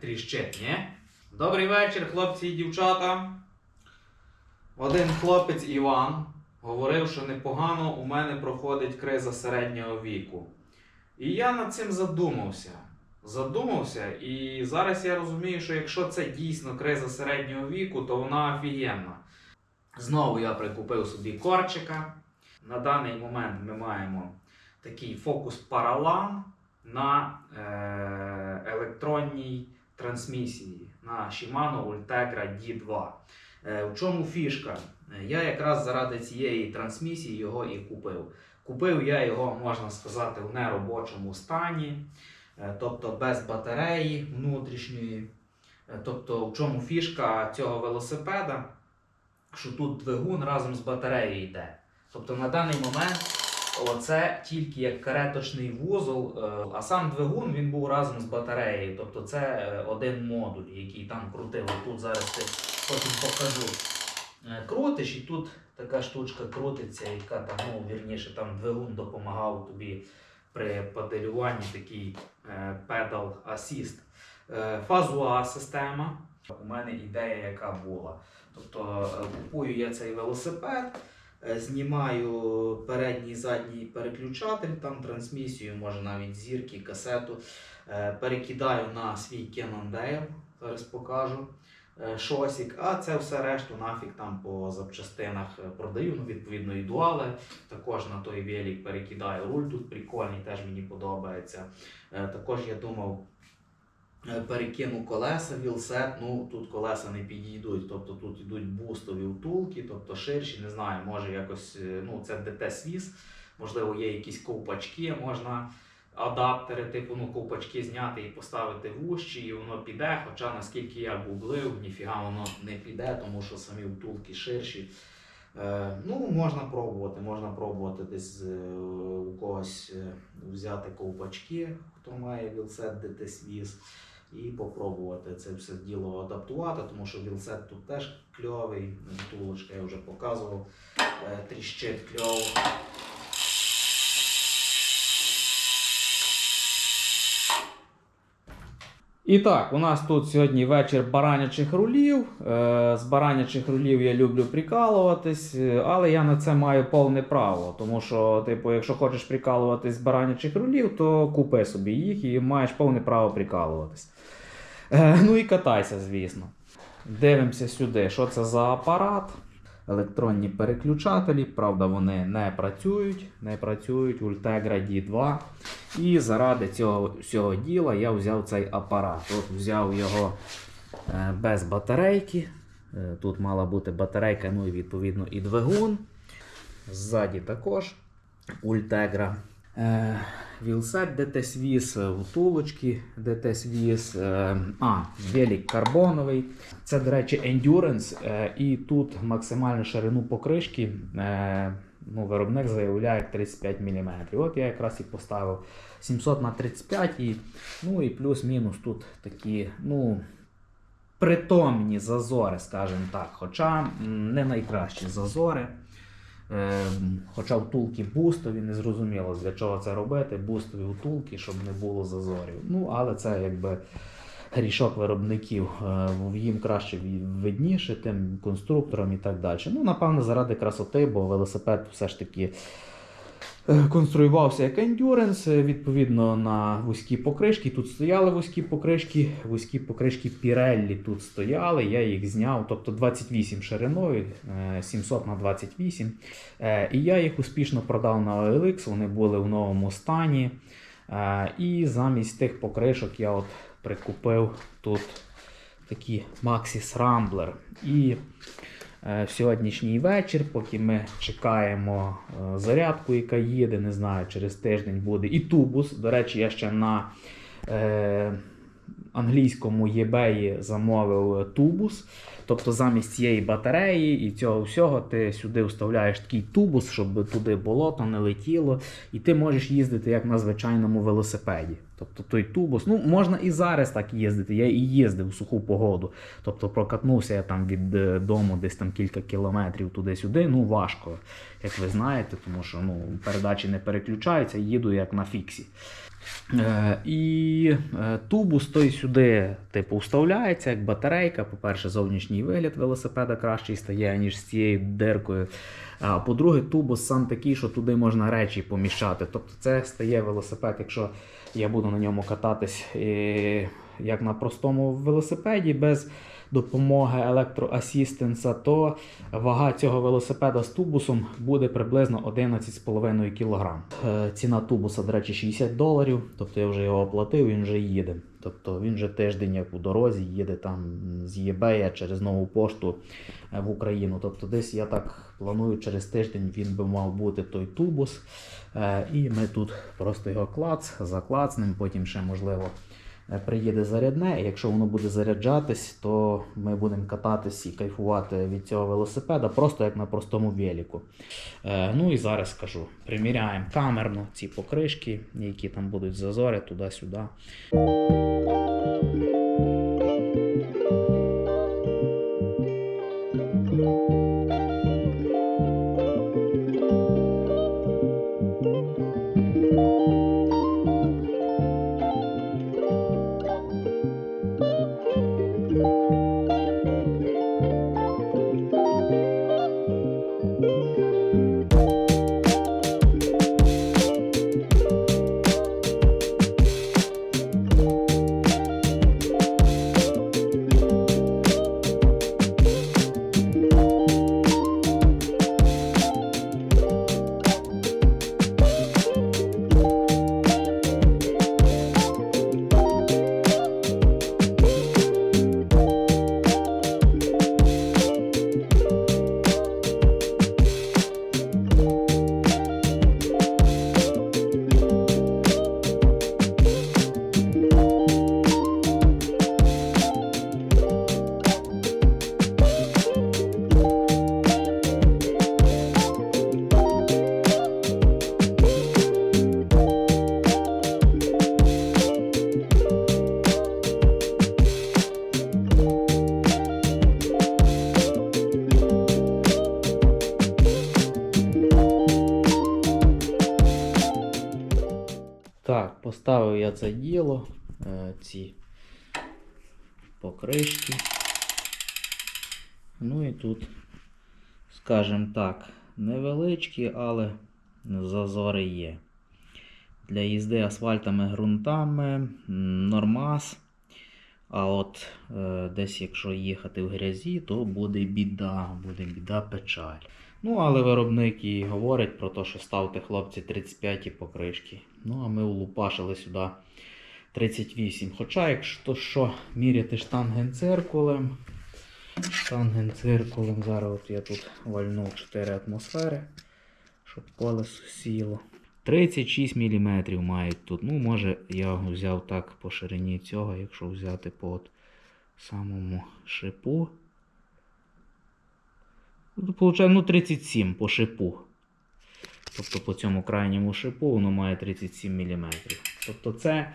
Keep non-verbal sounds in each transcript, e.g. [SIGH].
тріщить, ні? Добрий вечір, хлопці і дівчата. Один хлопець Іван говорив, що непогано у мене проходить криза середнього віку. І я над цим задумався. Задумався, і зараз я розумію, що якщо це дійсно криза середнього віку, то вона офігенна. Знову я прикупив собі корчика. На даний момент ми маємо такий фокус паралан на е, електронній трансмісії на Shimano Ultegra D2. Е, в чому фішка? Е, Я якраз заради цієї трансмісії його і купив. Купив я його, можна сказати, в неробочому стані, е, тобто без батареї внутрішньої. Е, Тобто, в чому фішка цього велосипеда, що тут двигун разом з батареєю йде. Тобто на даний момент оце тільки як кареточний вузол, е, а сам двигун він був разом з батареєю. Тобто це е, один модуль, який там крутив. Тут зараз ти потім покажу. Е, Крутиш, і тут така штучка крутиться, яка там, ну, вірніше, там двигун допомагав тобі при педалюванні такий assist. Е, Фазуа система. У мене ідея, яка була. Тобто купую я цей велосипед, знімаю передній задній переключатель, там трансмісію, може навіть зірки, касету, е, перекидаю на свій Canon Dale, зараз покажу. е, Шосік, а це все решту нафіг там по запчастинах е, продаю. Ну, відповідно, і дуали. Також на той велик перекидаю. Руль тут прикольний, теж мені подобається. Е, Також я думав, е, перекину колеса вілсет. Ну тут колеса не підійдуть. Тобто тут йдуть бустові втулки, тобто ширші, не знаю, може якось, е, ну це ДТ свіз, можливо, є якісь ковпачки, можна адаптери, типу ну, ковпачки зняти і поставити вущі, і воно піде. Хоча наскільки я гуглив, ніфіга воно не піде, тому що самі втулки ширші. Е, ну, можна пробувати, можна пробувати десь е, у когось е, взяти ковпачки, хто має вілсет віз, і попробувати це все діло адаптувати, тому що вілсет тут теж кльовий, втулочка я вже показував, тріщить кльово. І так, у нас тут сьогодні вечір баранячих рулів. Е, З баранячих рулів я люблю прикалуватись, е, але я на це маю повне право. Тому що, типу, якщо хочеш прикалуватись з баранячих рулів, то купи собі їх і маєш повне право прикалуватись. Е, Ну і катайся, звісно. Дивимося сюди, що це за апарат. Електронні переключателі, правда, вони не працюють, не працюють Ultegra D2. І заради цього всього діла я взяв цей апарат. От взяв його е, без батарейки. Е, Тут мала бути батарейка, ну і відповідно і двигун. Ззаді також Ultegra. Е, Вілсет DT-Swiss, е, втулочки DT-Swiss, е, а, велик карбоновий. Це, до речі, Endurance. е, І тут максимальну ширину покришки е, ну, виробник заявляє 35 мм. От я якраз і поставив 700 на 35 і, ну, і плюс-мінус тут такі, ну. Притомні зазори, скажімо так. Хоча не найкращі зазори. Ем, Хоча втулки бустові, не зрозуміло, для чого це робити. Бустові втулки, щоб не було зазорів. Ну, але це якби грішок виробників. Е, Їм краще видніше, тим конструкторам і так далі. Ну, напевно, заради красоти, бо велосипед все ж таки. Е, Конструювався як ендюренс, е, відповідно на вузькі покришки. Тут стояли вузькі покришки, вузькі покришки Pirelli тут стояли, я їх зняв, тобто 28 шириною, е, 700 на 28. Е, І я їх успішно продав на OLX, вони були в новому стані. Е, І замість тих покришок я от прикупив тут такі Maxis Rambler. І е, в сьогоднішній вечір, поки ми чекаємо е, зарядку, яка їде, не знаю, через тиждень буде. І тубус. До речі, я ще на е, англійському eBay замовив тубус. Тобто замість цієї батареї і цього всього ти сюди вставляєш такий тубус, щоб туди болото не летіло, і ти можеш їздити як на звичайному велосипеді. Тобто той тубус, ну можна і зараз так їздити. Я і їздив у суху погоду. Тобто прокатнувся я там від е, дому десь там кілька кілометрів туди-сюди. Ну важко, як ви знаєте, тому що ну, передачі не переключаються, їду як на фіксі. Е, і е, тубус той сюди, типу, вставляється як батарейка. По-перше, зовнішній вигляд велосипеда кращий стає, ніж з цією диркою. А по-друге, тубус сам такий, що туди можна речі поміщати. Тобто це стає велосипед, якщо я буду на ньому кататись е, як на простому велосипеді без допомоги електроасістенса, то вага цього велосипеда з тубусом буде приблизно 11,5 кг. Е, Ціна тубуса, до речі, 60 доларів. Тобто я вже його оплатив, він вже їде. Тобто він вже тиждень як у дорозі, їде там з eBay через нову пошту е, в Україну. Тобто десь я так планую, через тиждень він би мав бути той тубус. Е, І ми тут просто його клац, заклацнем, потім ще можливо. Е, Приїде зарядне, і якщо воно буде заряджатись, то ми будемо кататись і кайфувати від цього велосипеда, просто як на простому веліку. Е, ну і зараз скажу: приміряємо камерно ці покришки, які там будуть зазори туди-сюди. Це діло, е, ці покришки. Ну і тут, скажімо так, невеличкі, але зазори є. Для їзди асфальтами, ґрунтами, м, нормас. А от е, десь якщо їхати в грязі, то буде біда, буде біда печаль. Ну, але виробник і говорить про те, що ставте хлопці 35 покришки. Ну, а ми улупашили сюди 38. Хоча, якщо що, міряти штангенциркулем. Штангенциркулем. Зараз от я тут вальнув 4 атмосфери, щоб колесо сіло. 36 мм мають тут. Ну, може, я взяв так по ширині цього, якщо взяти по от самому шипу. Получаю, ну 37 по шипу. Тобто по цьому крайньому шипу воно має 37 мм. Тобто це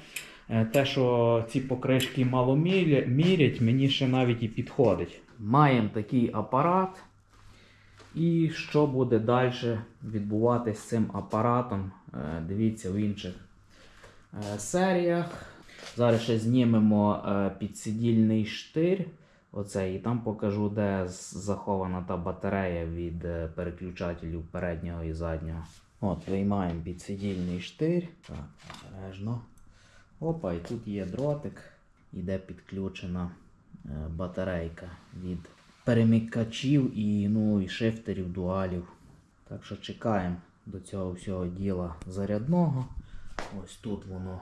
е, те, що ці покришки мало мірять, мені ще навіть і підходить. Маємо такий апарат. І що буде далі відбуватися з цим апаратом, е, дивіться в інших е, серіях. Зараз ще знімемо підсидільний штир. Оцей, і там покажу, де захована та батарея від е, переключателів переднього і заднього. От, виймаємо підсидільний штир. Так, обережно. Опа, і тут є дротик, іде підключена е, батарейка від перемикачів і, ну, і шифтерів, дуалів. Так що чекаємо до цього всього діла зарядного. Ось тут воно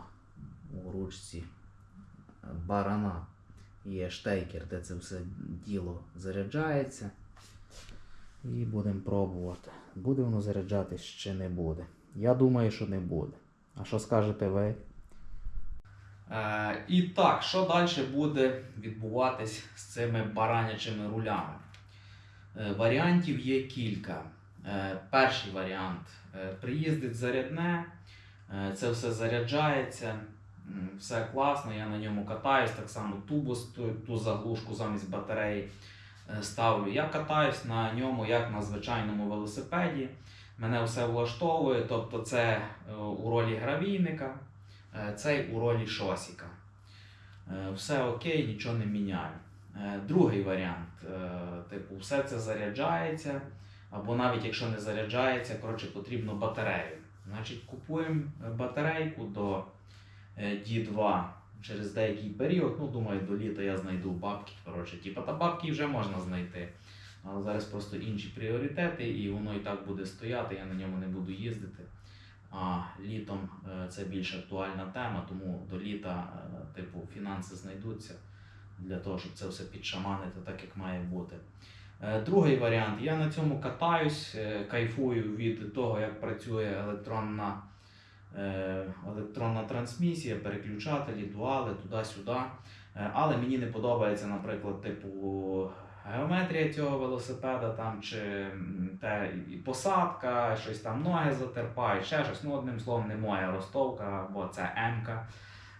у ручці барана є штекер, де це все діло заряджається. І будемо пробувати. Буде воно заряджатись чи не буде. Я думаю, що не буде. А що скажете ви? Е, і так, що далі буде відбуватись з цими баранячими рулями? Е, варіантів є кілька. Е, перший варіант е, приїздить зарядне, е, це все заряджається. Все класно, я на ньому катаюсь, так само тубу, ту, заглушку замість батареї е, ставлю. Я катаюсь на ньому як на звичайному велосипеді. Мене все влаштовує, тобто це е, у ролі гравійника, е, цей у ролі шосіка. Все окей, нічого не міняю. Другий варіант, типу, все це заряджається, або навіть якщо не заряджається, коротше, потрібно батарею. Значить, купуємо батарейку до D2 через деякий період. Ну, думаю, до літа я знайду бабки. Коротше, типу, та бабки вже можна знайти. Але зараз просто інші пріоритети, і воно і так буде стояти, я на ньому не буду їздити. А літом е, це більш актуальна тема, тому до літа, е, типу, фінанси знайдуться для того, щоб це все підшаманити так, як має бути. Е, Другий варіант. Я на цьому катаюсь, е, кайфую від того, як працює електронна, е, електронна трансмісія, переключателі, дуали туди-сюди. Е, Але мені не подобається, наприклад, типу геометрія цього велосипеда, там, чи те, і посадка, щось там ноги затерпають, ще щось. Ну, одним словом, не моя ростовка, бо це М-ка.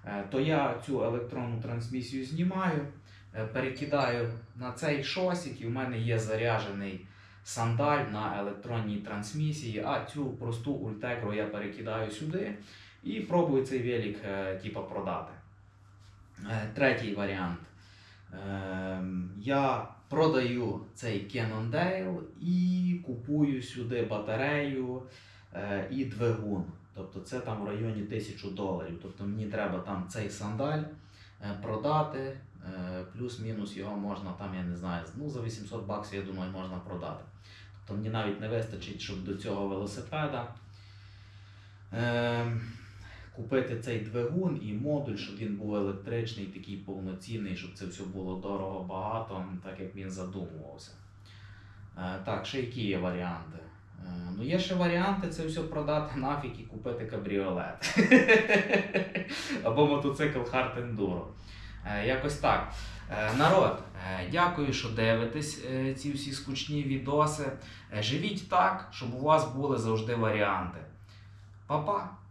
Е, То я цю електронну трансмісію знімаю, е, перекидаю на цей шосик, і в мене є заряджений сандаль на електронній трансмісії, а цю просту ультегру я перекидаю сюди і пробую цей велик е, типа продати. Е, Третій варіант. Ем, Я продаю цей Cannondale і купую сюди батарею е, і двигун. Тобто це там в районі 1000 доларів. Тобто мені треба там цей сандаль продати, е, плюс-мінус його можна там, я не знаю, ну за 800 баксів, я думаю, можна продати. Тобто мені навіть не вистачить, щоб до цього велосипеда. Ем, купити цей двигун і модуль, щоб він був електричний, такий повноцінний, щоб це все було дорого багато, так як він задумувався. Е, так, ще які є варіанти? Е, ну, є ще варіанти це все продати нафіг і купити кабріолет. [LAUGHS] Або мотоцикл Hard Enduro. Е, якось так. Е, народ, дякую, що дивитесь ці всі скучні відоси. Живіть так, щоб у вас були завжди варіанти. Па-па!